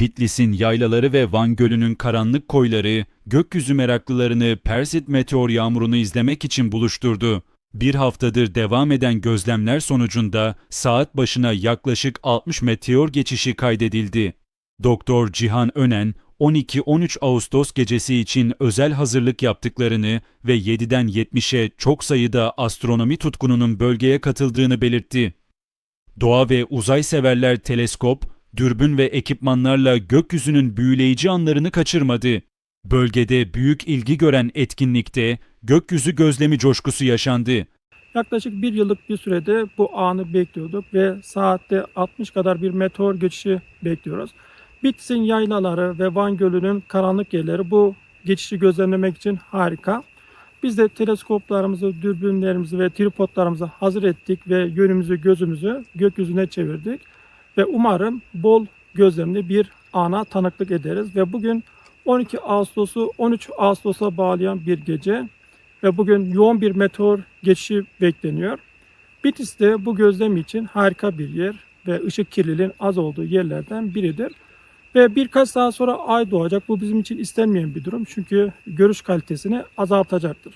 Bitlis'in yaylaları ve Van Gölü'nün karanlık koyları gökyüzü meraklılarını Persit meteor yağmurunu izlemek için buluşturdu. Bir haftadır devam eden gözlemler sonucunda saat başına yaklaşık 60 meteor geçişi kaydedildi. Doktor Cihan Önen 12-13 Ağustos gecesi için özel hazırlık yaptıklarını ve 7'den 70'e çok sayıda astronomi tutkununun bölgeye katıldığını belirtti. Doğa ve uzay severler teleskop, dürbün ve ekipmanlarla gökyüzünün büyüleyici anlarını kaçırmadı. Bölgede büyük ilgi gören etkinlikte gökyüzü gözlemi coşkusu yaşandı. Yaklaşık bir yıllık bir sürede bu anı bekliyorduk ve saatte 60 kadar bir meteor geçişi bekliyoruz. Bitlis'in yaylaları ve Van Gölü'nün karanlık yerleri bu geçişi gözlemlemek için harika. Biz de teleskoplarımızı, dürbünlerimizi ve tripodlarımızı hazır ettik ve yönümüzü, gözümüzü gökyüzüne çevirdik. Ve umarım bol gözlemli bir ana tanıklık ederiz. Ve bugün 12 Ağustos'u 13 Ağustos'a bağlayan bir gece ve bugün yoğun bir meteor geçişi bekleniyor. Bitlis de bu gözlem için harika bir yer ve ışık kirliliğinin az olduğu yerlerden biridir. Ve birkaç saat sonra ay doğacak. Bu bizim için istenmeyen bir durum çünkü görüş kalitesini azaltacaktır.